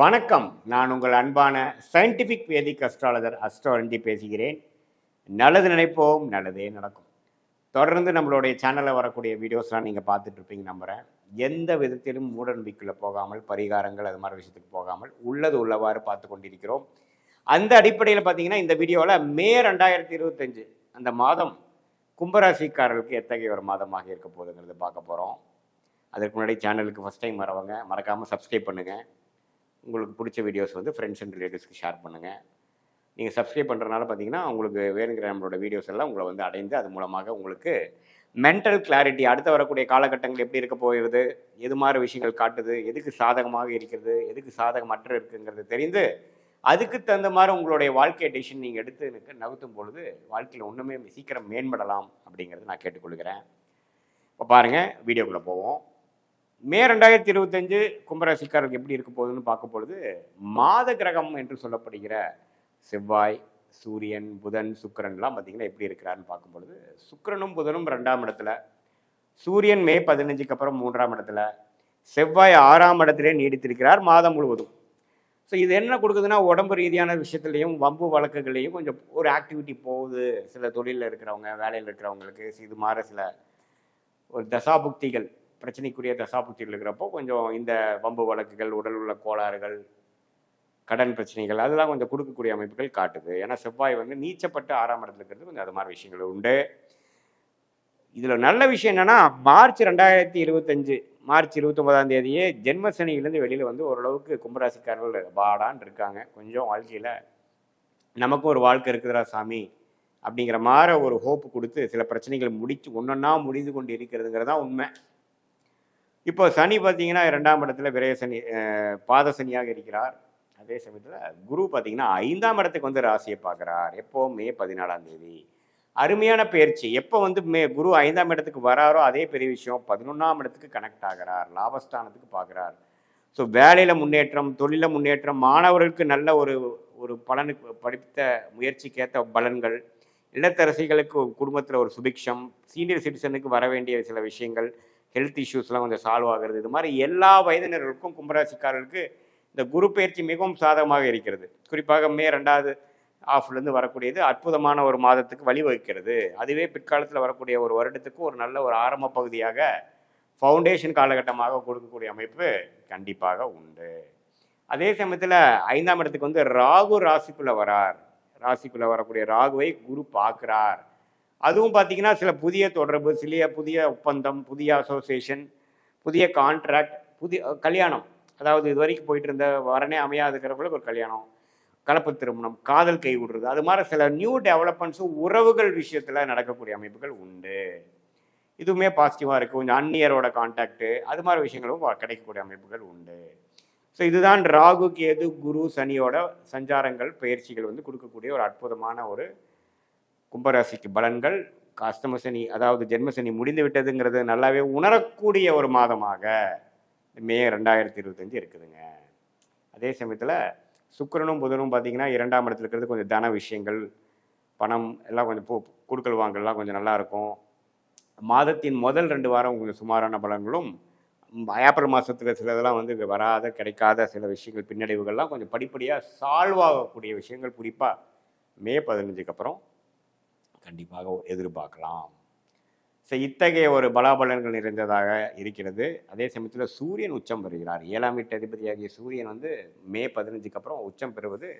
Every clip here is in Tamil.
வணக்கம். நான் உங்கள் அன்பான சயின்டிஃபிக் வேதிக் அஸ்ட்ராலஜர் அஸ்ட்ரோரஞ்சி பேசுகிறேன். நல்லது நினைப்போம் நல்லதே நடக்கும். தொடர்ந்து நம்மளுடைய சேனலில் வரக்கூடிய வீடியோஸ்லாம் நீங்கள் பார்த்துட்டு இருப்பீங்க நம்புகிறேன் எந்த விதத்திலும் மூடநம்பிக்கையில் போகாமல் பரிகாரங்கள் அது மாதிரி விஷயத்துக்கு போகாமல் உள்ளது உள்ளவாறு பார்த்து கொண்டிருக்கிறோம். அந்த அடிப்படையில் பார்த்தீங்கன்னா இந்த வீடியோவில் மே ரெண்டாயிரத்தி இருபத்தஞ்சு அந்த மாதம் கும்பராசிக்காரர்களுக்கு எத்தகைய ஒரு மாதமாக இருக்க போகுதுங்கிறது பார்க்க போகிறோம் அதற்கு முன்னாடி சேனலுக்கு ஃபஸ்ட் டைம் வரவங்க மறக்காமல் சப்ஸ்கிரைப் பண்ணுங்கள் உங்களுக்கு பிடிச்ச வீடியோஸ் வந்து ஃப்ரெண்ட்ஸ் அண்ட் ரிலேட்டிவ்ஸ்க்கு ஷேர் பண்ணுங்கள் நீங்கள் சப்ஸ்கிரைப் பண்ணுறதுனால பார்த்தீங்கன்னா உங்களுக்கு வேணுங்கிற நம்மளோட வீடியோஸ் எல்லாம் உங்களை வந்து அடைந்து அது மூலமாக உங்களுக்கு மென்டல் கிளாரிட்டி அடுத்து வரக்கூடிய காலகட்டங்கள் எப்படி இருக்க போகிறது எது மாதிரி விஷயங்கள் காட்டுது எதுக்கு சாதகமாக இருக்கிறது எதுக்கு சாதகமற்ற இருக்குங்கிறது தெரிந்து அதுக்கு தகுந்த மாதிரி உங்களுடைய வாழ்க்கை டிசிஷன் நீங்கள் எடுத்து எனக்கு நகர்த்தும் பொழுது வாழ்க்கையில் ஒன்றுமே சீக்கிரம் மேம்படலாம் அப்படிங்கிறது நான் கேட்டுக்கொள்கிறேன். இப்போ பாருங்கள் வீடியோக்குள்ளே போவோம். மே ரெண்டாயிரத்தி இருபத்தஞ்சு கும்பராசிக்காரருக்கு எப்படி இருக்க போகுதுன்னு பார்க்க பொழுது மாத கிரகம் என்று சொல்லப்படுகிற செவ்வாய் சூரியன் புதன் சுக்கிரன்லாம் பார்த்தீங்கன்னா எப்படி இருக்கிறாருன்னு பார்க்கும் பொழுது சுக்கரனும் புதனும் ரெண்டாம் இடத்துல சூரியன் மே பதினஞ்சுக்கு அப்புறம் மூன்றாம் இடத்துல செவ்வாய் ஆறாம் இடத்திலே நீடித்திருக்கிறார் மாதம் முழுவதும். ஸோ இது என்ன கொடுக்குதுன்னா உடம்பு ரீதியான விஷயத்துலையும் வம்பு வழக்குகளையும் கொஞ்சம் ஒரு ஆக்டிவிட்டி போகுது. சில தொழிலில் இருக்கிறவங்க வேலையில் இருக்கிறவங்களுக்கு இது மாதிரி சில ஒரு தசாபுக்திகள் பிரச்சனைக்குரிய தசாபுத்தியில் இருக்கிறப்போ கொஞ்சம் இந்த வம்பு வழக்குகள் உடல் உள்ள கோளாறுகள் கடன் பிரச்சனைகள் அதெல்லாம் கொஞ்சம் கொடுக்கக்கூடிய அமைப்புகள் காட்டுது. ஏன்னா செவ்வாய் வந்து நீச்சப்பட்டு ஆறாம் இடத்துல இருக்கிறது கொஞ்சம் அது மாதிரி விஷயங்கள் உண்டு. இதில் நல்ல விஷயம் என்னென்னா மார்ச் ரெண்டாயிரத்தி இருபத்தஞ்சு மார்ச் இருபத்தொம்பதாம் தேதியே ஜென்மசனியிலேருந்து வெளியில் வந்து ஓரளவுக்கு கும்பராசிக்காரர்கள் பாடான்னு இருக்காங்க. கொஞ்சம் வாழ்க்கையில் நமக்கும் ஒரு வாழ்க்கை இருக்குதுரா சாமி அப்படிங்கிற மாதிரி ஒரு ஹோப்பு கொடுத்து சில பிரச்சனைகளை முடித்து ஒன்றொன்னா முடிந்து கொண்டு இருக்கிறதுங்கிறதான் உண்மை. இப்போ சனி பார்த்தீங்கன்னா இரண்டாம் இடத்துல விரைய சனி பாத சனியாக இருக்கிறார். அதே சமயத்தில் குரு பார்த்தீங்கன்னா ஐந்தாம் இடத்துக்கு வந்து ராசியை பார்க்குறார். எப்போ? மே பதினாலாம் தேதி. அருமையான பயிற்சி. எப்போ வந்து மே குரு ஐந்தாம் இடத்துக்கு வராரோ அதே பெரிய விஷயம். பதினொன்றாம் இடத்துக்கு கனெக்ட் ஆகிறார். லாபஸ்தானத்துக்கு பார்க்குறார். ஸோ வேலையில் முன்னேற்றம் தொழிலில் முன்னேற்றம் மாணவர்களுக்கு நல்ல ஒரு ஒரு பலனுக்கு படித்த முயற்சிக்கேற்ற பலன்கள் இல்லத்தரசிகளுக்கு குடும்பத்தில் ஒரு சுபிக்ஷம் சீனியர் சிட்டிசனுக்கு வர வேண்டிய சில விஷயங்கள் ஹெல்த் இஷ்யூஸ்லாம் கொஞ்சம் சால்வ் ஆகிறது. இது மாதிரி எல்லா வயதினர்களுக்கும் கும்பராசிக்காரர்களுக்கு இந்த குரு பயிற்சி மிகவும் சாதகமாக இருக்கிறது. குறிப்பாக மே ரெண்டாவது ஆஃப்லேருந்து வரக்கூடியது அற்புதமான ஒரு மாதத்துக்கு வழிவகுக்கிறது. அதுவே பிற்காலத்தில் வரக்கூடிய ஒரு வருடத்துக்கு ஒரு நல்ல ஒரு ஆரம்ப பகுதியாக ஃபவுண்டேஷன் காலகட்டமாக கொடுக்கக்கூடிய அமைப்பு கண்டிப்பாக உண்டு. அதே சமயத்தில் ஐந்தாம் இடத்துக்கு வந்து ராகு ராசிக்குள்ளே வரார். ராசிக்குள்ளே வரக்கூடிய ராகுவை குரு பார்க்குறார். அதுவும் பார்த்தீங்கன்னா சில புதிய தொடர்பு சில புதிய ஒப்பந்தம் புதிய அசோசியேஷன் புதிய கான்ட்ராக்ட் புதிய கல்யாணம். அதாவது இது வரைக்கும் போயிட்டு இருந்த வரனே அமையாதுக்கிறவங்களுக்கு ஒரு கல்யாணம் கலப்பு திருமணம் காதல் கை விடுறது அது மாதிரி சில நியூ டெவலப்மெண்ட்ஸும் உறவுகள் விஷயத்தில் நடக்கக்கூடிய அமைப்புகள் உண்டு. இதுவுமே பாசிட்டிவாக இருக்குது கொஞ்சம் அந்நியரோட கான்டாக்டு அது மாதிரி விஷயங்களும் கிடைக்கக்கூடிய அமைப்புகள் உண்டு. ஸோ இதுதான் ராகு கேது குரு சனியோட சஞ்சாரங்கள் பயிற்சிகள் வந்து கொடுக்கக்கூடிய ஒரு அற்புதமான ஒரு கும்பராசிக்கு பலன்கள் அஷ்டம சனி அதாவது ஜென்ம சனி முடிந்து விட்டதுங்கிறது நல்லாவே உணரக்கூடிய ஒரு மாதமாக மே ரெண்டாயிரத்தி இருபத்தஞ்சு இருக்குதுங்க. அதே சமயத்தில் சுக்கிரனும் புதனும் பார்த்திங்கன்னா இரண்டாம் இடத்துல இருக்கிறது கொஞ்சம் தன விஷயங்கள் பணம் எல்லாம் கொஞ்சம் பூ கொடுக்கல் வாங்கல்லாம் கொஞ்சம் நல்லாயிருக்கும் மாதத்தின் முதல் ரெண்டு வாரம் கொஞ்சம் சுமாரான பலன்களும் ஏப்ரல் மாதத்தில் சிலதெல்லாம் வந்து வராத கிடைக்காத சில விஷயங்கள் பின்னடைவுகள்லாம் கொஞ்சம் படிப்படியாக சால்வ் ஆகக்கூடிய விஷயங்கள் குறிப்பாக மே பதினஞ்சுக்கு அப்புறம் கண்டிப்பாக எதிர்பார்க்கலாம். ஸோ இத்தகைய ஒரு பலாபலன்கள் நிறைந்ததாக இருக்கிறது. அதே சமயத்தில் சூரியன் உச்சம் பெறுகிறார். ஏழாம் வீட்டு அதிபதியாகிய சூரியன் வந்து மே பதினஞ்சுக்கு அப்புறம் உச்சம் பெறுவது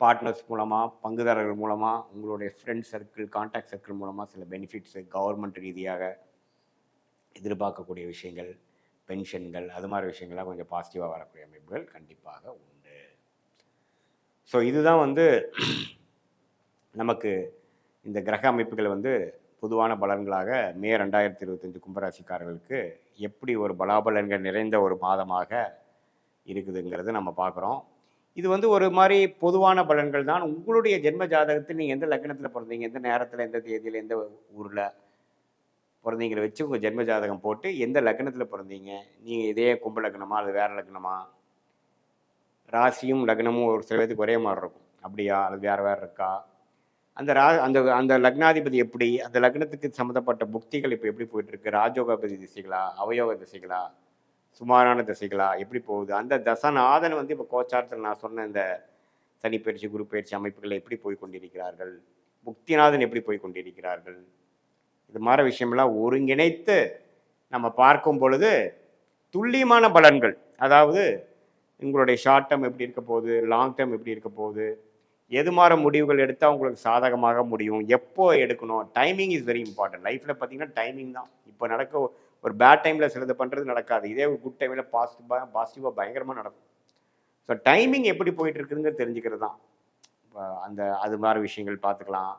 பார்ட்னர்ஸ் மூலமாக பங்குதாரர்கள் மூலமாக உங்களுடைய ஃப்ரெண்ட் சர்க்கிள் கான்டாக்ட் சர்க்கிள் மூலமாக சில பெனிஃபிட்ஸு கவர்மெண்ட் ரீதியாக எதிர்பார்க்கக்கூடிய விஷயங்கள் பென்ஷன்கள் அது மாதிரி விஷயங்கள்லாம் கொஞ்சம் பாசிட்டிவாக வரக்கூடிய அமைப்புகள் கண்டிப்பாக உண்டு. ஸோ இதுதான் வந்து நமக்கு இந்த கிரக அமைப்புகள் வந்து பொதுவான பலன்களாக மே ரெண்டாயிரத்தி இருபத்தஞ்சு கும்பராசிக்காரர்களுக்கு எப்படி ஒரு பலாபலன்கள் நிறைந்த ஒரு மாதமாக இருக்குதுங்கிறது நம்ம பார்க்குறோம். இது வந்து ஒரு மாதிரி பொதுவான பலன்கள் தான். உங்களுடைய ஜென்ம ஜாதகத்தில் நீங்கள் எந்த லக்னத்தில் பிறந்தீங்க? எந்த நேரத்தில் எந்த தேதியில் எந்த ஊரில் பிறந்தீங்களை வச்சு உங்கள் ஜென்ம ஜாதகம் போட்டு எந்த லக்னத்தில் பிறந்தீங்க? நீங்கள் இதே கும்ப லக்னமா அது வேறு லக்னமா ராசியும் லக்னமும் ஒரு சில பேத்துக்கு ஒரே மாதிரி இருக்கும். அப்படியா? அது வேறு வேறு இருக்கா? அந்த ரா அந்த அந்த லக்னாதிபதி எப்படி அந்த லக்னத்துக்கு சம்மந்தப்பட்ட புக்திகள் இப்போ எப்படி போயிட்டுருக்கு? ராஜோகபதி திசைகளா? அவயோக திசைகளா? சுமாரான திசைகளா? எப்படி போகுது? அந்த தசநாதன் வந்து இப்போ கோச்சாரத்தில் நான் சொன்ன இந்த சனி பயிற்சி குரு பயிற்சி அமைப்புகளை எப்படி போய் கொண்டிருக்கிறார்கள்? முக்திநாதன் எப்படி போய் கொண்டிருக்கிறார்கள்? இது மாதிரி விஷயமெல்லாம் ஒருங்கிணைத்து நம்ம பார்க்கும் பொழுது துல்லியமான பலன்கள். அதாவது உங்களுடைய ஷார்ட் டேர்ம் எப்படி இருக்க போகுது? லாங் டேர்ம் எப்படி இருக்க போகுது? எது மாதிரி முடிவுகள் எடுத்தால் உங்களுக்கு சாதகமாக முடியும்? எப்போ எடுக்கணும்? டைமிங் இஸ் வெரி இம்பார்ட்டன்ட் லைஃப்பில் பார்த்தீங்கன்னா டைமிங் தான். இப்போ நடக்க ஒரு பேட் டைமில் சிலது பண்ணுறது நடக்காது. இதே ஒரு குட் டைமில் பாசிட்டிவாக பாசிட்டிவாக பயங்கரமாக நடக்கும். ஸோ டைமிங் எப்படி போயிட்டுருக்குதுங்க தெரிஞ்சுக்கிறது தான் இப்போ அந்த அது மாதிரி விஷயங்கள் பார்த்துக்கலாம்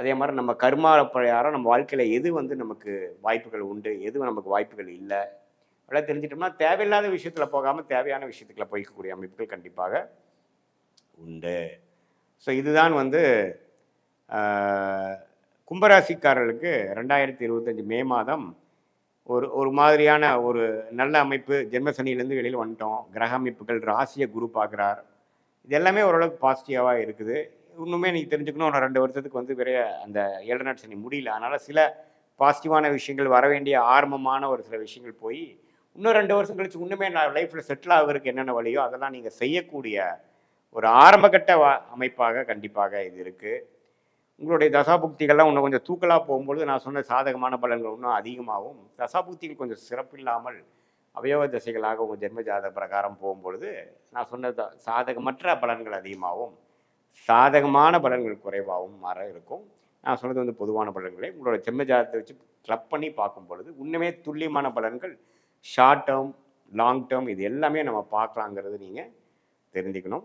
அதே மாதிரி நம்ம கர்மா பிரகாரம் நம்ம வாழ்க்கையில் எது வந்து நமக்கு வாய்ப்புகள் உண்டு? எது நமக்கு வாய்ப்புகள் இல்லை? அதெல்லாம் தெரிஞ்சிட்டோம்னா தேவையில்லாத விஷயத்தில் போகாமல் தேவையான விஷயத்துக்குள்ள போய்க்கக்கூடிய அமைப்புகள் கண்டிப்பாக உண்டு. ஸோ இதுதான் வந்து கும்பராசிக்காரர்களுக்கு ரெண்டாயிரத்தி இருபத்தஞ்சி மே மாதம் ஒரு ஒரு மாதிரியான ஒரு நல்ல அமைப்பு. ஜென்மசனியிலேருந்து வெளியில் வந்துட்டோம். கிரக அமைப்புகள் ராசியை குரு பார்க்குறார். இது எல்லாமே ஓரளவுக்கு பாசிட்டிவாக இருக்குது. இன்னுமே நீங்கள் தெரிஞ்சுக்கணும் ஒரு ரெண்டு வருஷத்துக்கு வந்து விரைய அந்த ஏழரை நாட் சனி முடியல. அதனால் சில பாசிட்டிவான விஷயங்கள் வர வேண்டிய ஆரம்பமான ஒரு சில விஷயங்கள் போய் இன்னும் ரெண்டு வருஷம் கழிச்சு இன்னுமே நான் லைஃப்பில் செட்டில் ஆகிறதுக்கு என்னென்ன வழியோ அதெல்லாம் நீங்கள் செய்யக்கூடிய ஒரு ஆரம்பகட்ட அமைப்பாக கண்டிப்பாக இது இருக்குது உங்களுடைய தசாபுக்திகள்லாம் இன்னும் கொஞ்சம் தூக்கலாக போகும்பொழுது நான் சொன்ன சாதகமான பலன்கள் இன்னும் அதிகமாகவும் தசாபுக்திகள் கொஞ்சம் சிறப்பில்லாமல் அவயவ தசைகளாக உங்கள் ஜென்ம ஜாத பிரகாரம் போகும்பொழுது நான் சொன்ன த- சாதகமற்ற பலன்கள் அதிகமாகவும் சாதகமான பலன்கள் குறைவாகவும் மாற இருக்கும். நான் சொன்னது வந்து பொதுவான பலன்களை. உங்களோட ஜென்ம ஜாதத்தை வச்சு கிளப் பண்ணி பார்க்கும் பொழுது இன்னுமே துல்லியமான பலன்கள் ஷார்ட் டேர்ம் லாங் டேர்ம் இது எல்லாமே நம்ம பார்க்கலாங்கிறது நீங்கள் தெரிஞ்சுக்கணும்.